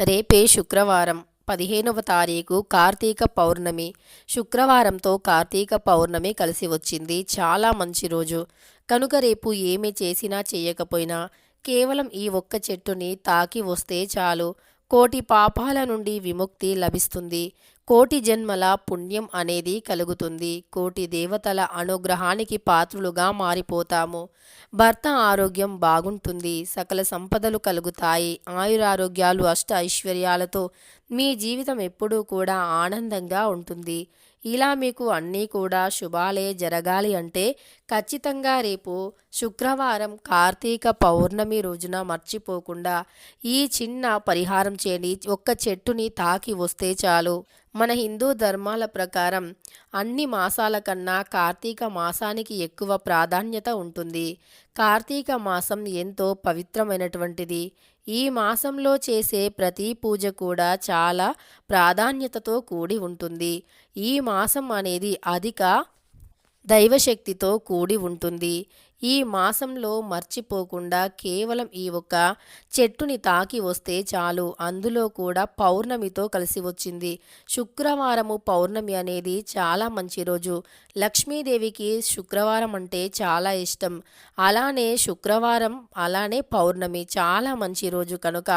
రేపే శుక్రవారం పదిహేనవ తారీఖు కార్తీక పౌర్ణమి. శుక్రవారంతో కార్తీక పౌర్ణమి కలిసి వచ్చింది. చాలా మంచి రోజు. కనుక రేపు ఏమి చేసినా చేయకపోయినా కేవలం ఈ ఒక్క చెట్టుని తాకి వస్తే చాలు. కోటి పాపాల నుండి విముక్తి లభిస్తుంది. కోటి జన్మల పుణ్యం అనేది కలుగుతుంది. కోటి దేవతల అనుగ్రహానికి పాత్రులుగా మారిపోతాము. భర్త ఆరోగ్యం బాగుంటుంది. సకల సంపదలు కలుగుతాయి. ఆయురారోగ్యాలు అష్ట ఐశ్వర్యాలతో మీ జీవితం ఎప్పుడూ కూడా ఆనందంగా ఉంటుంది. ఇలా మీకు అన్నీ కూడా శుభాలే జరగాలి అంటే ఖచ్చితంగా రేపు శుక్రవారం కార్తీక పౌర్ణమి రోజున మర్చిపోకుండా ఈ చిన్న పరిహారం చేయండి. ఒక్క చెట్టుని తాకి వస్తే చాలు. మన హిందూ ధర్మాల ప్రకారం అన్ని మాసాల కన్నా కార్తీక మాసానికి ఎక్కువ ప్రాధాన్యత ఉంటుంది. కార్తీక మాసం ఎంతో పవిత్రమైనటువంటిది. ఈ మాసంలో చేసే ప్రతి పూజ కూడా చాలా ప్రాధాన్యతతో కూడి ఉంటుంది. ఈ మాసం అనేది అధిక దైవశక్తితో కూడి ఉంటుంది. ఈ మాసంలో మర్చిపోకుండా కేవలం ఈ ఒక్క చెట్టుని తాకి వస్తే చాలు. అందులో కూడా పౌర్ణమితో కలిసి వచ్చింది. శుక్రవారము పౌర్ణమి అనేది చాలా మంచి రోజు. లక్ష్మీదేవికి శుక్రవారం అంటే చాలా ఇష్టం. అలానే శుక్రవారం అలానే పౌర్ణమి చాలా మంచి రోజు. కనుక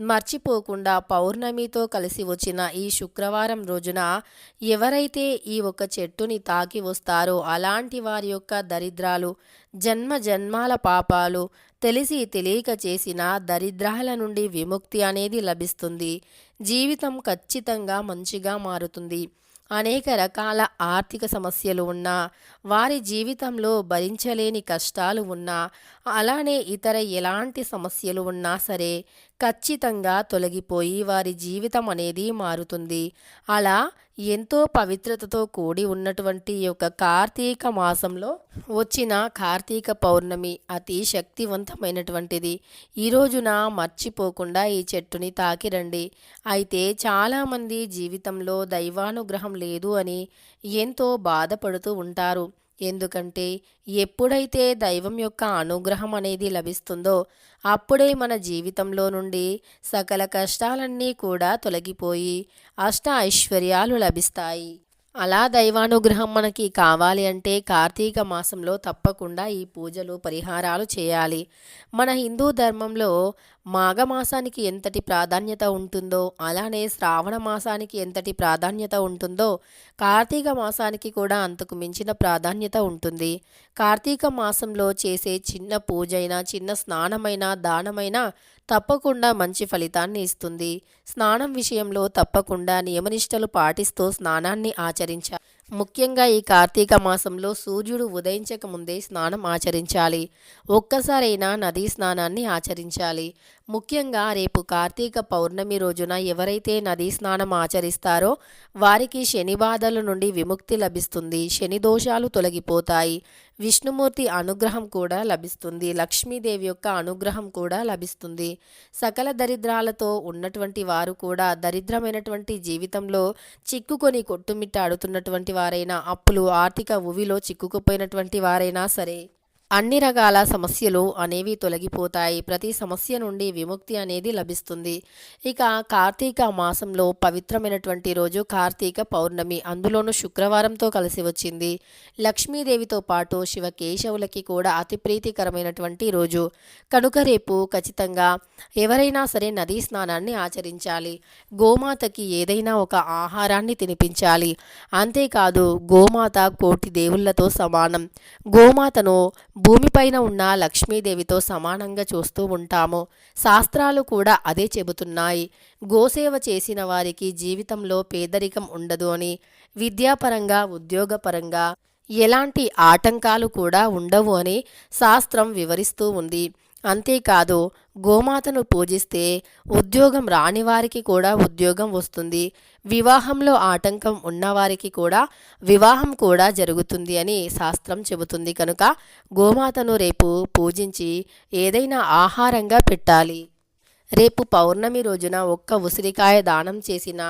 మర్చిపోకుండా పౌర్ణమితో కలిసి వచ్చిన ఈ శుక్రవారం రోజున ఎవరైతే ఈ ఒక చెట్టుని తాకి వస్తారో అలాంటి వారి యొక్క దరిద్రాలు జన్మ జన్మాల పాపాలు తెలిసి తెలియక చేసిన దరిద్రాల నుండి విముక్తి అనేది లభిస్తుంది. జీవితం ఖచ్చితంగా మంచిగా మారుతుంది. అనేక రకాల ఆర్థిక సమస్యలు ఉన్నా వారి జీవితంలో భరించలేని కష్టాలు ఉన్నా అలానే ఇతర ఎలాంటి సమస్యలు ఉన్నా సరే ఖచ్చితంగా తొలగిపోయి వారి జీవితం అనేది మారుతుంది. అలా ఎంతో పవిత్రతతో కూడి ఉన్నటువంటి యొక్క కార్తీక మాసంలో వచ్చిన కార్తీక పౌర్ణమి అతి శక్తివంతమైనటువంటిది. ఈ రోజున మర్చిపోకుండా ఈ చెట్టుని తాకిరండి. అయితే చాలామంది జీవితంలో దైవానుగ్రహం లేదు అని ఎంతో బాధపడుతూ ఉంటారు. ఎందుకంటే ఎప్పుడైతే దైవం యొక్క అనుగ్రహం అనేది లభిస్తుందో అప్పుడే మన జీవితంలో నుండి సకల కష్టాలన్నీ కూడా తొలగిపోయి అష్ట ఐశ్వర్యాలు లభిస్తాయి. అలా దైవానుగ్రహం మనకి కావాలి అంటే కార్తీక మాసంలో తప్పకుండా ఈ పూజలు పరిహారాలు చేయాలి. మన హిందూ ధర్మంలో మాఘమాసానికి ఎంతటి ప్రాధాన్యత ఉంటుందో అలానే శ్రావణ మాసానికి ఎంతటి ప్రాధాన్యత ఉంటుందో కార్తీక మాసానికి కూడా అంతకు మించిన ప్రాధాన్యత ఉంటుంది. కార్తీక మాసంలో చేసే చిన్న పూజైనా చిన్న స్నానమైనా దానమైనా తప్పకుండా మంచి ఫలితాన్ని ఇస్తుంది. స్నానం విషయంలో తప్పకుండా నియమనిష్టలు పాటిస్తూ స్నానాన్ని ఆచరించాలి. ముఖ్యంగా ఈ కార్తీక మాసంలో సూర్యుడు ఉదయించక ముందే స్నానం ఆచరించాలి. ఒక్కసారైనా నదీ స్నానాన్ని ఆచరించాలి. ముఖ్యంగా రేపు కార్తీక పౌర్ణమి రోజున ఎవరైతే నదీ స్నానం ఆచరిస్తారో వారికి శని బాధల నుండి విముక్తి లభిస్తుంది. శని దోషాలు తొలగిపోతాయి. విష్ణుమూర్తి అనుగ్రహం కూడా లభిస్తుంది. లక్ష్మీదేవి యొక్క అనుగ్రహం కూడా లభిస్తుంది. సకల దరిద్రాలతో ఉన్నటువంటి వారు కూడా దరిద్రమైనటువంటి జీవితంలో చిక్కుకొని కొట్టుమిట్టాడుతున్నటువంటి వారైనా అప్పులు ఆర్థిక ఉవిలో చిక్కుకుపోయినటువంటి వారైనా సరే. అన్ని రకాల సమస్యలు అనేవి తొలగిపోతాయి. ప్రతి సమస్య నుండి విముక్తి అనేది లభిస్తుంది. ఇక కార్తీక మాసంలో పవిత్రమైనటువంటి రోజు కార్తీక పౌర్ణమి. అందులోనూ శుక్రవారంతో కలిసి వచ్చింది. లక్ష్మీదేవితో పాటు శివ కేశవులకి కూడా అతి ప్రీతికరమైనటువంటి రోజు. కనుక రేపు ఖచ్చితంగా ఎవరైనా సరే నదీ స్నానాన్ని ఆచరించాలి. గోమాతకి ఏదైనా ఒక ఆహారాన్ని తినిపించాలి. అంతేకాదు గోమాత కోటి దేవుళ్ళతో సమానం. గోమాతను భూమిపైన ఉన్న లక్ష్మీదేవితో సమానంగా చూస్తూ ఉంటాము. శాస్త్రాలు కూడా అదే చెబుతున్నాయి. గోసేవ చేసిన వారికి జీవితంలో పేదరికం ఉండదు అని విద్యాపరంగా ఉద్యోగపరంగా ఎలాంటి ఆటంకాలు కూడా ఉండవు అని శాస్త్రం వివరిస్తూ ఉంది. అంతేకాదు గోమాతను పూజిస్తే ఉద్యోగం రాని వారికి కూడా ఉద్యోగం వస్తుంది. వివాహంలో ఆటంకం ఉన్నవారికి కూడా వివాహం కూడా జరుగుతుంది అని శాస్త్రం చెబుతుంది కనుక గోమాతను రేపు పూజించి ఏదైనా ఆహారంగా పెట్టాలి. రేపు పౌర్ణమి రోజున ఒక్క ఉసిరికాయ దానం చేసిన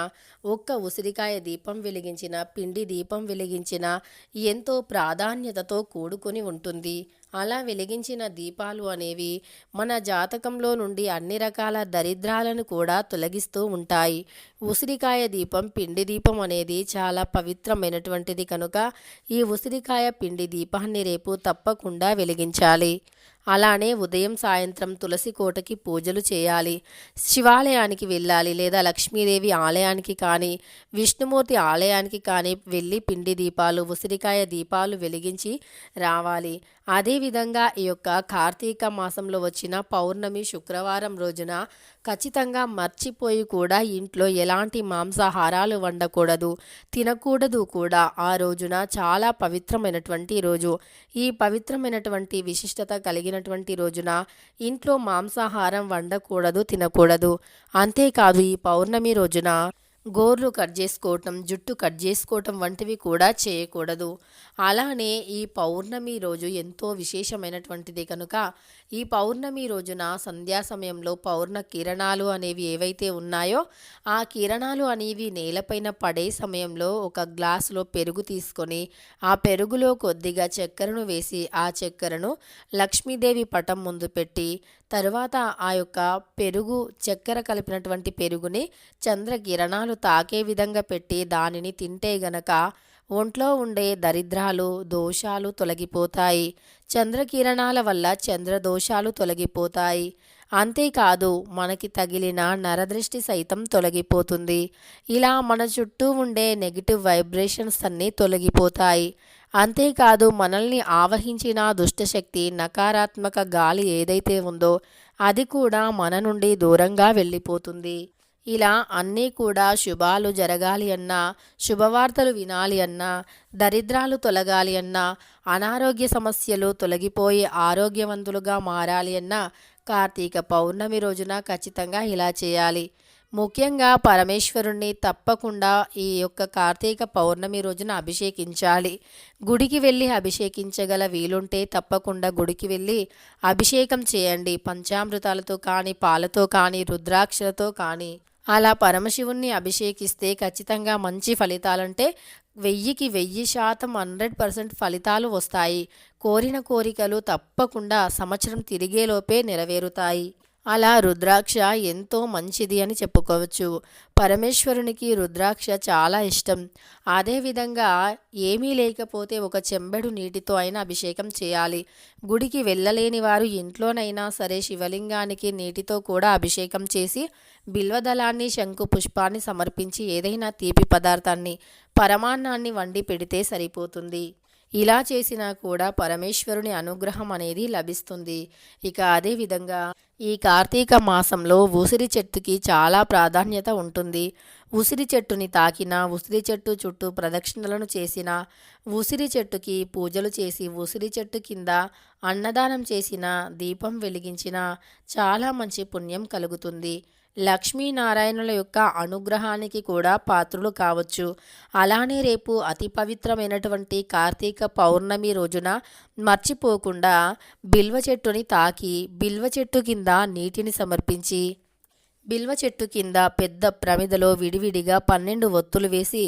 ఒక్క ఉసిరికాయ దీపం వెలిగించిన పిండి దీపం వెలిగించిన ఎంతో ప్రాధాన్యతతో కూడుకొని ఉంటుంది. అలా వెలిగించిన దీపాలు అనేవి మన జాతకంలో నుండి అన్ని రకాల దరిద్రాలను కూడా తొలగిస్తూ ఉంటాయి. ఉసిరికాయ దీపం పిండి దీపం అనేది చాలా పవిత్రమైనటువంటిది కనుక ఈ ఉసిరికాయ పిండి దీపాన్ని రేపు తప్పకుండా వెలిగించాలి. అలానే ఉదయం సాయంత్రం తులసి కోటకి పూజలు చేయాలి. శివాలయానికి వెళ్ళాలి లేదా లక్ష్మీదేవి ఆలయానికి కానీ విష్ణుమూర్తి ఆలయానికి కానీ వెళ్ళి పిండి దీపాలు ఉసిరికాయ దీపాలు వెలిగించి రావాలి. అదేవిధంగా ఈ యొక్క కార్తీక మాసంలో వచ్చిన పౌర్ణమి శుక్రవారం రోజున ఖచ్చితంగా మర్చిపోయి కూడా ఇంట్లో ఎలాంటి మాంసాహారాలు వండకూడదు తినకూడదు కూడా. ఆ రోజున చాలా పవిత్రమైనటువంటి రోజు. ఈ పవిత్రమైనటువంటి విశిష్టత కలిగినటువంటి రోజున ఇంట్లో మాంసాహారం వండకూడదు తినకూడదు. అంతేకాదు ఈ పౌర్ణమి రోజున గోర్లు కట్ చేసుకోవటం జుట్టు కట్ చేసుకోవటం వంటివి కూడా చేయకూడదు. అలానే ఈ పౌర్ణమి రోజు ఎంతో విశేషమైనటువంటిది కనుక ఈ పౌర్ణమి రోజున సంధ్యా సమయంలో పౌర్ణ కిరణాలు అనేవి ఏవైతే ఉన్నాయో ఆ కిరణాలు అనేవి నేలపైన పడే సమయంలో ఒక గ్లాసులో పెరుగు తీసుకొని ఆ పెరుగులో కొద్దిగా చక్కెరను వేసి ఆ చక్కెరను లక్ష్మీదేవి పటం ముందు పెట్టి తరువాత ఆ యొక్క పెరుగు చక్కెర కలిపినటువంటి పెరుగుని చంద్ర కిరణాలు తాకే విధంగా పెట్టి దానిని తింటే గనక ఒంట్లో ఉండే దరిద్రాలు దోషాలు తొలగిపోతాయి. చంద్రకిరణాల వల్ల చంద్రదోషాలు తొలగిపోతాయి. అంతేకాదు మనకి తగిలిన నరదృష్టి సైతం తొలగిపోతుంది. ఇలా మన చుట్టూ ఉండే నెగిటివ్ వైబ్రేషన్స్ అన్నీ తొలగిపోతాయి. అంతేకాదు మనల్ని ఆవహించిన దుష్టశక్తి నకారాత్మక గాలి ఏదైతే ఉందో అది కూడా మన నుండి దూరంగా వెళ్ళిపోతుంది. ఇలా అన్నీ కూడా శుభాలు జరగాలి అన్నా శుభవార్తలు వినాలి అన్నా దరిద్రాలు తొలగాలి అన్నా అనారోగ్య సమస్యలు తొలగిపోయి ఆరోగ్యవంతులుగా మారాలి అన్నా కార్తీక పౌర్ణమి రోజున ఖచ్చితంగా ఇలా చేయాలి. ముఖ్యంగా పరమేశ్వరుణ్ణి తప్పకుండా ఈ యొక్క కార్తీక పౌర్ణమి రోజున అభిషేకించాలి. గుడికి వెళ్ళి అభిషేకించగల వీలుంటే తప్పకుండా గుడికి వెళ్ళి అభిషేకం చేయండి. పంచామృతాలతో కానీ పాలతో కానీ రుద్రాక్షలతో కానీ. అలా పరమశివుణ్ణి అభిషేకిస్తే ఖచ్చితంగా మంచి ఫలితాలంటే వెయ్యికి వెయ్యి శాతం హండ్రెడ్ పర్సెంట్ ఫలితాలు వస్తాయి. కోరిన కోరికలు తప్పకుండా సంవత్సరం తిరిగేలోపే నెరవేరుతాయి. అలా రుద్రాక్ష ఎంతో మంచిది అని చెప్పుకోవచ్చు. పరమేశ్వరునికి రుద్రాక్ష చాలా ఇష్టం. అదేవిధంగా ఏమీ లేకపోతే ఒక చెంబెడు నీటితో అయినా అభిషేకం చేయాలి. గుడికి వెళ్ళలేని వారు ఇంట్లోనైనా సరే శివలింగానికి నీటితో కూడా అభిషేకం చేసి బిల్వదళాన్ని శంకు పుష్పాన్ని సమర్పించి ఏదైనా తీపి పదార్థాన్ని పరమాన్నాన్ని వండి పెడితే సరిపోతుంది. ఇలా చేసినా కూడా పరమేశ్వరుని అనుగ్రహం అనేది లభిస్తుంది. ఇక అదేవిధంగా ఈ కార్తీక మాసంలో ఉసిరి చెట్టుకి చాలా ప్రాధాన్యత ఉంటుంది. ఉసిరి చెట్టుని తాకిన ఉసిరి చెట్టు చుట్టూ ప్రదక్షిణలను చేసిన ఉసిరి చెట్టుకి పూజలు చేసి ఉసిరి చెట్టు కింద అన్నదానం చేసిన దీపం వెలిగించిన చాలా మంచి పుణ్యం కలుగుతుంది. లక్ష్మీనారాయణుల యొక్క అనుగ్రహానికి కూడా పాత్రులు కావచ్చు. అలానే రేపు అతి పవిత్రమైనటువంటి కార్తీక పౌర్ణమి రోజున మర్చిపోకుండా బిల్వ చెట్టుని తాకి బిల్వ చెట్టు కింద నీటిని సమర్పించి బిల్వ చెట్టు కింద పెద్ద ప్రమిదలో విడివిడిగా పన్నెండు ఒత్తులు వేసి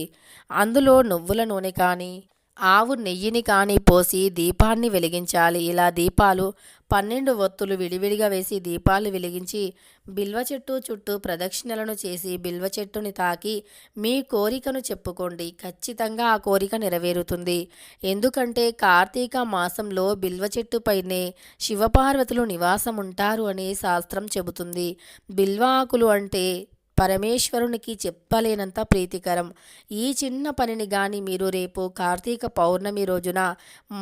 అందులో నువ్వుల నూనె కానీ ఆవు నెయ్యిని కానీ పోసి దీపాన్ని వెలిగించాలి. ఇలా దీపాలు పన్నెండు ఒత్తులు విడివిడిగా వేసి దీపాలు వెలిగించి బిల్వ చెట్టు చుట్టూ ప్రదక్షిణలను చేసి బిల్వ చెట్టుని తాకి మీ కోరికను చెప్పుకోండి. ఖచ్చితంగా ఆ కోరిక నెరవేరుతుంది. ఎందుకంటే కార్తీక మాసంలో బిల్వ చెట్టు పైనే శివపార్వతులు నివాసం ఉంటారు అని శాస్త్రం చెబుతుంది. బిల్వ ఆకులు అంటే పరమేశ్వరునికి చెప్పలేనంత ప్రీతికరం. ఈ చిన్న పనిని గాని మీరు రేపు కార్తీక పౌర్ణమి రోజున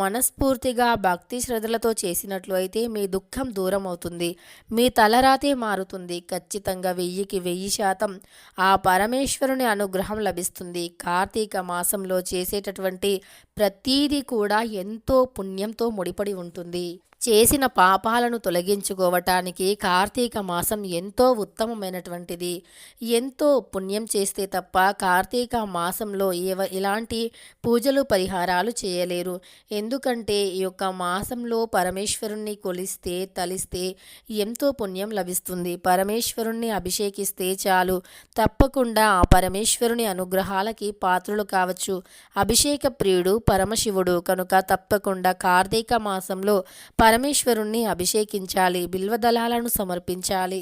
మనస్ఫూర్తిగా భక్తి శ్రద్ధలతో చేసినట్లు అయితే మీ దుఃఖం దూరం అవుతుంది మీ తలరాతే మారుతుంది. ఖచ్చితంగా వెయ్యికి వెయ్యి శాతం ఆ పరమేశ్వరుని అనుగ్రహం లభిస్తుంది. కార్తీక మాసంలో చేసేటటువంటి ప్రతీది కూడా ఎంతో పుణ్యంతో ముడిపడి ఉంటుంది. చేసిన పాపాలను తొలగించుకోవటానికి కార్తీక మాసం ఎంతో ఉత్తమమైనటువంటిది. ఎంతో పుణ్యం చేస్తే తప్ప కార్తీక మాసంలో ఎవ ఇలాంటి పూజలు పరిహారాలు చేయలేరు. ఎందుకంటే ఈ యొక్క మాసంలో పరమేశ్వరుణ్ణి కొలిస్తే తలిస్తే ఎంతో పుణ్యం లభిస్తుంది. పరమేశ్వరుణ్ణి అభిషేకిస్తే చాలు. తప్పకుండా ఆ పరమేశ్వరుని అనుగ్రహాలకి పాత్రులు కావచ్చు. అభిషేక ప్రియుడు పరమశివుడు. కనుక తప్పకుండా కార్తీక మాసంలో పరమేశ్వరుణ్ణి అభిషేకించాలి బిల్వదళాలను సమర్పించాలి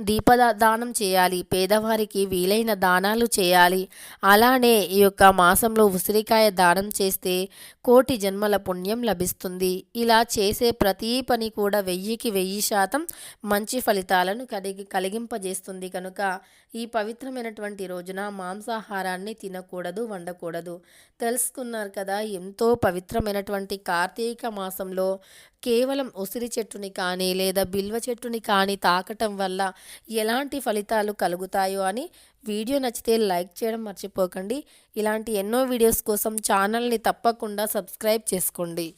దీపద దానం చేయాలి పేదవారికి వీలైన దానాలు చేయాలి. అలానే ఈ యొక్క మాసంలో ఉసిరికాయ దానం చేస్తే కోటి జన్మల పుణ్యం లభిస్తుంది. ఇలా చేసే ప్రతి పని కూడా వెయ్యికి వెయ్యి శాతం మంచి ఫలితాలను కలిగి కలిగింపజేస్తుంది కనుక ఈ పవిత్రమైనటువంటి రోజున మాంసాహారాన్ని తినకూడదు వండకూడదు. తెలుసుకున్నారు కదా ఎంతో పవిత్రమైనటువంటి కార్తీక మాసంలో కేవలం ఉసిరి చెట్టుని కానీ లేదా బిల్వ చెట్టుని కానీ తాకటం వల్ల ఎలాంటి ఫలితాలు కలుగుతాయో అని వీడియో నచ్చితే లైక్ చేయడం మర్చిపోకండి. ఇలాంటి ఎన్నో వీడియోస్ కోసం ఛానల్ని తప్పకుండా సబ్స్క్రైబ్ చేసుకోండి.